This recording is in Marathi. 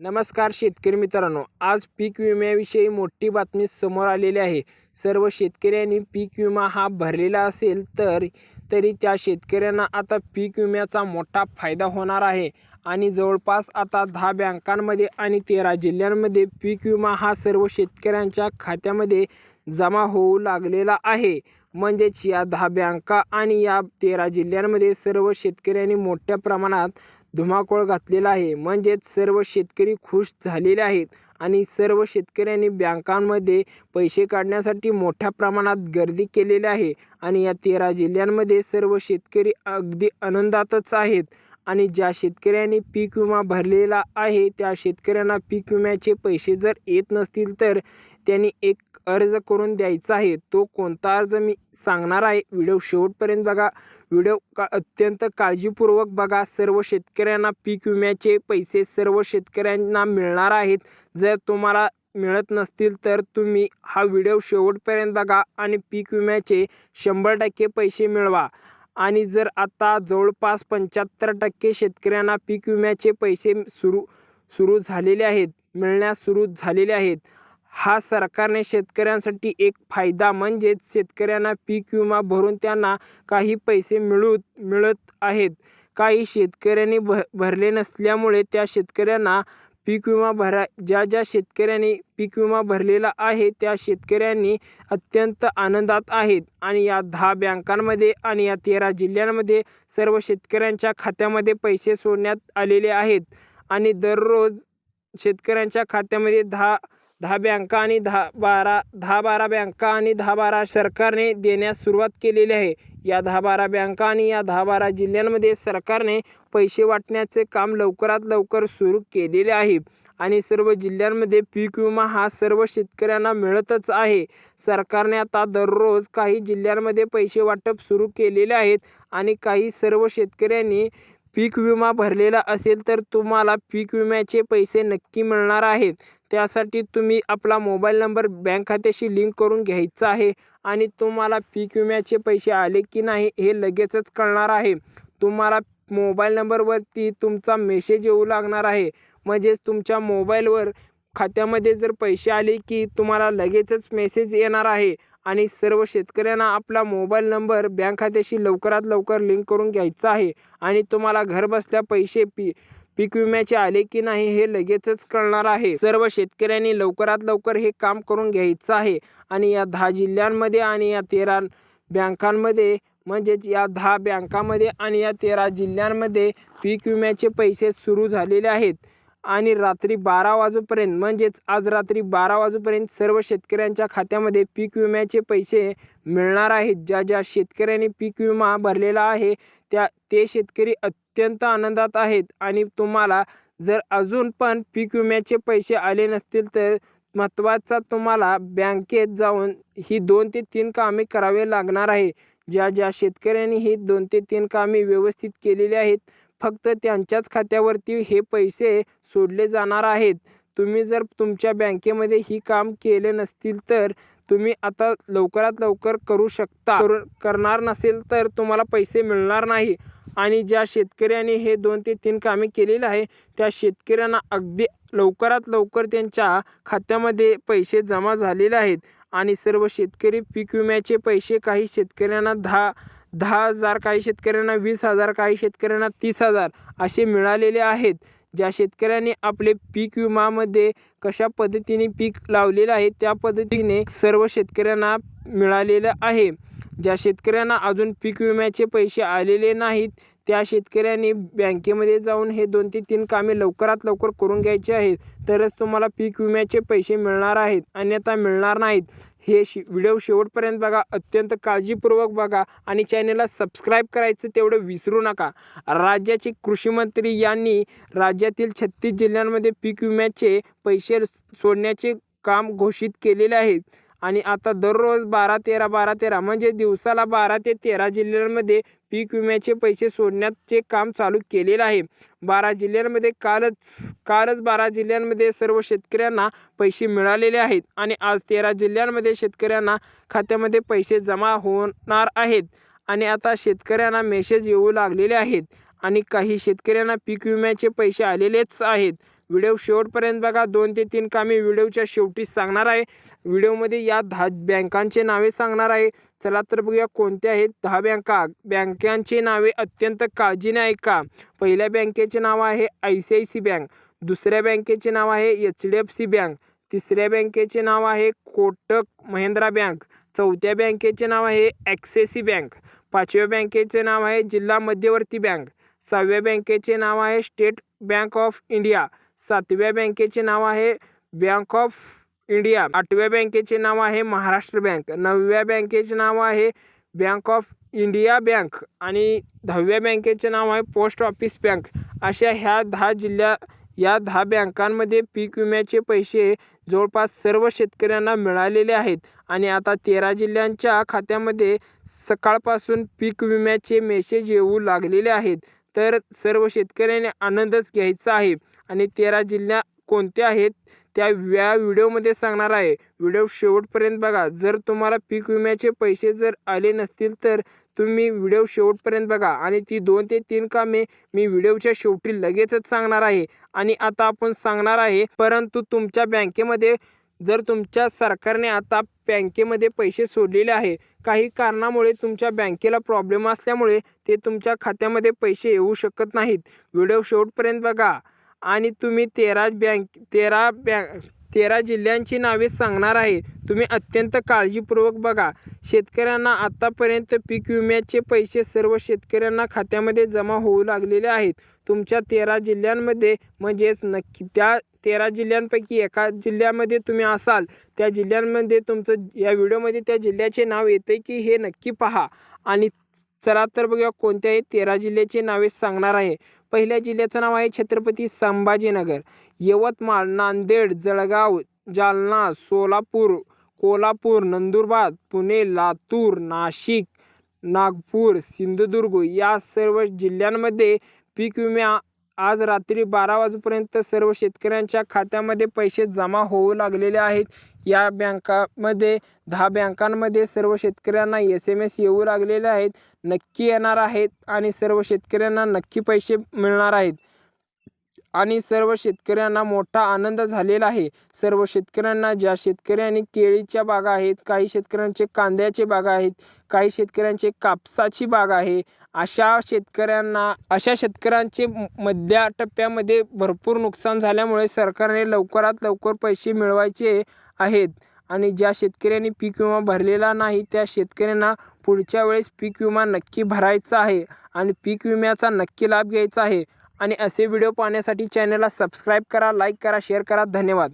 नमस्कार शेतकरी मित्रांनो आज पीक विम्याविषयी मोठी बातमी समोर आलेली आहे. सर्व शेतकऱ्यांनी पीक विमा हा भरलेला असेल तर तरी त्या शेतकऱ्यांना आता पीक विम्याचा मोठा फायदा होणार आहे. आणि जवळपास आता दहा बँकांमध्ये आणि तेरा जिल्ह्यांमध्ये पीक विमा हा सर्व शेतकऱ्यांच्या खात्यामध्ये जमा होऊ लागलेला आहे. म्हणजेच या दहा बँका आणि या तेरा जिल्ह्यांमध्ये सर्व शेतकऱ्यांनी मोठ्या प्रमाणात धुमाकूळ घातलेला आहे. म्हणजेच सर्व शेतकरी खुश झालेले आहेत आणि सर्व शेतकऱ्यांनी बँकांमध्ये पैसे काढण्यासाठी मोठ्या प्रमाणात गर्दी केलेली आहे आणि या तेरा जिल्ह्यांमध्ये सर्व शेतकरी अगदी आनंदातच आहेत आणि ज्या शेतकऱ्यांनी पीक विमा भरलेला आहे त्या शेतकऱ्यांना पीक विम्याचे पैसे जर येत नसतील तर त्यांनी एक अर्ज करून द्यायचा आहे. तो कोणता अर्ज मी सांगणार आहे? व्हिडिओ शेवटपर्यंत बघा. व्हिडिओ का अत्यंत काळजीपूर्वक बघा. सर्व शेतकऱ्यांना पीक विम्याचे पैसे सर्व शेतकऱ्यांना मिळणार आहेत. जर तुम्हाला मिळत नसतील तर तुम्ही हा व्हिडिओ शेवटपर्यंत बघा आणि पीक विम्याचे शंभर टक्के पैसे मिळवा. आणि जर आता जवळपास पंच्याहत्तर टक्के शेतकऱ्यांना पीक विम्याचे पैसे सुरू सुरू झालेले आहेत मिळण्यास सुरू झालेले आहेत हा सरकारने शेतकऱ्यांसाठी एक फायदा म्हणजेच शेतकऱ्यांना पीक विमा भरून त्यांना काही पैसे मिळू मिळत आहेत. काही शेतकऱ्यांनी भ भरले नसल्यामुळे त्या शेतकऱ्यांना पीक विमा भरा ज्या ज्या शेतकऱ्यांनी पीक विमा भरलेला आहे त्या शेतकऱ्यांनी अत्यंत आनंदात आहेत. आणि या दहा बँकांमध्ये आणि या तेरा जिल्ह्यांमध्ये सर्व शेतकऱ्यांच्या खात्यामध्ये पैसे सोडण्यात आलेले आहेत. आणि दररोज शेतकऱ्यांच्या खात्यामध्ये दहा दहा बँका आणि दहा बारा दहा बारा बँका आणि दहा बारा सरकारने देण्यास सुरुवात केलेली आहे. या दहा बारा बँका आणि या दहा बारा जिल्ह्यांमध्ये सरकारने पैसे वाटण्याचे काम लवकरात लवकर सुरू केलेले आहे. आणि सर्व जिल्ह्यांमध्ये पीक विमा हा सर्व शेतकऱ्यांना मिळतच आहे. सरकारने आता दररोज काही जिल्ह्यांमध्ये पैसे वाटप सुरू केलेले आहेत आणि काही सर्व शेतकऱ्यांनी पीक विमा भरलेला असेल तर तुम्हाला पीक विम्याचे पैसे नक्की मिळणार आहेत. त्यासाठी तुम्ही आपला मोबाईल नंबर बँक खात्याशी लिंक करून घ्यायचा आहे आणि तुम्हाला पीक विम्याचे पैसे आले की नाही हे लगेचच कळणार आहे. तुम्हाला मोबाईल नंबरवरती तुमचा मेसेज येऊ लागणार आहे. म्हणजेच तुमच्या मोबाईलवर खात्यामध्ये जर पैसे आले की तुम्हाला लगेचच मेसेज येणार आहे आणि सर्व शेतकऱ्यांना आपला मोबाईल नंबर बँक खात्याशी लवकरात लवकर लिंक करून घ्यायचा आहे आणि तुम्हाला घरबसल्या पैसे पी पीक विम्याचे आले की नाही हे लगेचच कळणार आहे. सर्व शेतकऱ्यांनी लवकरात लवकर हे काम करून घ्यायचं आहे. आणि या दहा जिल्ह्यांमध्ये आणि या तेरा बँकांमध्ये म्हणजेच या दहा बँकामध्ये आणि या तेरा जिल्ह्यांमध्ये पीक विम्याचे पैसे सुरू झालेले आहेत. आणि रात्री बारा वाजूपर्यंत म्हणजेच आज रात्री बारा वाजूपर्यंत सर्व शेतकऱ्यांच्या खात्यामध्ये पीक विम्याचे पैसे मिळणार आहेत. ज्या ज्या शेतकऱ्यांनी पीक विमा भरलेला आहे त्या ते शेतकरी अत्यंत आनंदात आहेत. आणि तुम्हाला जर अजून पण पीक विम्याचे पैसे आले नसतील तर महत्त्वाचा तुम्हाला बँकेत जाऊन ही दोन ते तीन कामे करावे लागणार आहे. ज्या ज्या शेतकऱ्यांनी ही दोन ते तीन कामे व्यवस्थित केलेली आहेत फक्त त्यांच्याच खात्यावरती हे पैसे सोडले जाणार आहेत. तुम्ही जर तुमच्या बँकेमध्ये ही काम केले नसतील तर तुम्ही आता लवकरात लवकर करू शकता. करणार नसेल तर तुम्हाला पैसे मिळणार नाही. आणि ज्या शेतकऱ्यांनी हे दोन ते तीन कामे केलेली आहे त्या शेतकऱ्यांना अगदी लवकरात लवकर त्यांच्या खात्यामध्ये पैसे जमा झालेले आहेत. आणि सर्व शेतकरी पीक विम्याचे पैसे काही शेतकऱ्यांना दहा दहा हजार काही शेतकऱ्यांना वीस हजार काही शेतकऱ्यांना तीस हजार असे मिळालेले आहेत. ज्या शेतकऱ्यांनी आपले पीक विमामध्ये कशा पद्धतीने पीक लावलेलं आहे त्या पद्धतीने सर्व शेतकऱ्यांना मिळालेलं आहे. ज्या शेतकऱ्यांना अजून पीक विम्याचे पैसे आलेले नाहीत त्या शेतकऱ्यांनी बँकेमध्ये जाऊन हे दोन ते तीन कामे लवकरात लवकर करून घ्यायचे आहेत. तरच तुम्हाला पीक विम्याचे पैसे मिळणार आहेत अन्यथा मिळणार नाहीत. हे शि व्हिडिओ शेवटपर्यंत बघा अत्यंत काळजीपूर्वक बघा आणि चॅनलला सबस्क्राईब करायचं तेवढं विसरू नका. राज्याचे कृषीमंत्री यांनी राज्यातील छत्तीस जिल्ह्यांमध्ये पीक विम्याचे पैसे सोडण्याचे काम घोषित केलेले आहे आणि आता दररोज बारा तेरा बारा तेरा म्हणजे दिवसाला बारा ते तेरा जिल्ह्यांमध्ये पीक विम्याचे पैसे सोडण्याचे काम चालू केलेलं आहे. बारा जिल्ह्यांमध्ये कालच कालच बारा जिल्ह्यांमध्ये सर्व शेतकऱ्यांना पैसे मिळालेले आहेत आणि आज तेरा जिल्ह्यांमध्ये शेतकऱ्यांना खात्यामध्ये पैसे जमा होणार आहेत आणि आता शेतकऱ्यांना मेसेज येऊ लागलेले आहेत आणि काही शेतकऱ्यांना पीक विम्याचे पैसे आलेलेच आहेत. व्हिडिओ शेवटपर्यंत बघा. दोन ते तीन कामे व्हिडिओच्या शेवटी सांगणार आहे. व्हिडिओमध्ये या दहा बँकांचे नावे सांगणार आहे. चला तर बघूया कोणत्या आहेत दहा बँका. बँकांचे नावे अत्यंत काळजीने ऐका. पहिल्या बँकेचे नाव आहे I C I C bank. दुसऱ्या बँकेचे नाव आहे H D F C bank. तिसऱ्या बँकेचे नाव आहे कोटक महिंद्रा बँक. चौथ्या बँकेचे नाव आहे ॲक्सेसी बँक. पाचव्या बँकेचे नाव आहे जिल्हा मध्यवर्ती बँक. सहाव्या बँकेचे नाव आहे स्टेट बँक ऑफ इंडिया. सातव्या बँकेचे नाव आहे बँक ऑफ इंडिया. आठव्या बँकेचे नाव आहे महाराष्ट्र बँक. नवव्या बँकेचे नाव आहे बँक ऑफ इंडिया बँक. आणि दहाव्या बँकेचे नाव आहे पोस्ट ऑफिस बँक. अशा ह्या दहा जिल्ह्या या दहा बँकांमध्ये पीक विम्याचे पैसे जवळपास सर्व शेतकऱ्यांना मिळालेले आहेत. आणि आता तेरा जिल्ह्यांच्या खात्यामध्ये सकाळपासून पीक विम्याचे मेसेज येऊ लागलेले आहेत. तर सर्व शेतकऱ्यांनी आनंदच घ्यायचा आहे. आणि तेरा जिल्ह्या कोणत्या आहेत त्या या व्हिडिओमध्ये सांगणार आहे. व्हिडिओ शेवटपर्यंत बघा. जर तुम्हाला पीक विम्याचे पैसे जर आले नसतील तर तुम्ही व्हिडिओ शेवटपर्यंत बघा. आणि ती दोन ते तीन कामे मी व्हिडिओच्या शेवटी लगेचच सांगणार आहे. आणि आता आपण सांगणार आहे परंतु तुमच्या बँकेमध्ये जर तुमच्या सरकारने आता बँकेमध्ये पैसे सोडलेले आहे काही कारणामुळे तुमच्या बँकेला प्रॉब्लेम असल्यामुळे ते तुमच्या खात्यामध्ये पैसे येऊ शकत नाहीत. व्हिडिओ शेवटपर्यंत बघा. आणि तुम्ही तेरा बँक तेरा बँक तेरा जिल्ह्यांची नावे सांगणार आहे. तुम्ही अत्यंत काळजीपूर्वक बघा. शेतकऱ्यांना आतापर्यंत पीक विम्याचे पैसे सर्व शेतकऱ्यांना खात्यामध्ये जमा होऊ लागलेले आहेत. तुमच्या तेरा जिल्ह्यांमध्ये म्हणजेच नक्की त्या तेरा जिल्ह्यांपैकी एका जिल्ह्यामध्ये तुम्ही असाल त्या जिल्ह्यांमध्ये तुमचं या व्हिडिओमध्ये त्या जिल्ह्याचे नाव येते की हे नक्की पहा. आणि चला तर बघूया कोणत्याही तेरा जिल्ह्याचे नावे सांगणार आहे. पहिल्या जिल्ह्याचं नाव आहे छत्रपती संभाजीनगर. यवतमाळ नांदेड जळगाव जालना सोलापूर कोल्हापूर नंदुरबार पुणे लातूर नाशिक नागपूर सिंधुदुर्ग या सर्व जिल्ह्यांमध्ये पीक विम्या आज रात्री बारा वाजेपर्यंत सर्व शेतकऱ्यांच्या खात्यामध्ये पैसे जमा होऊ लागलेले आहेत. या बँकामध्ये दहा बँकांमध्ये सर्व शेतकऱ्यांना एस एम एस येऊ लागलेले आहेत नक्की येणार आहेत आणि सर्व शेतकऱ्यांना नक्की पैसे मिळणार आहेत. आणि सर्व शेतकऱ्यांना मोठा आनंद झालेला आहे. सर्व शेतकऱ्यांना ज्या शेतकऱ्यांनी केळीच्या बागा आहेत काही शेतकऱ्यांचे कांद्याचे बागा आहेत काही शेतकऱ्यांचे कापसाची बाग आहे अशा शेतकऱ्यांना अशा शेतकऱ्यांचे मधल्या टप्प्यामध्ये भरपूर नुकसान झाल्यामुळे सरकारने लवकरात लवकर पैसे मिळवायचे आहेत. आणि ज्या शेतकऱ्यांनी पीक विमा भरलेला नाही त्या शेतकऱ्यांना पुढच्या वेळेस पीक विमा नक्की भरायचा आहे आणि पीक विम्याचा नक्की लाभ घ्यायचा आहे. आणि असे व्हिडिओ पाहण्यासाठी चॅनलला सबस्क्राईब करा लाईक करा शेअर करा. धन्यवाद.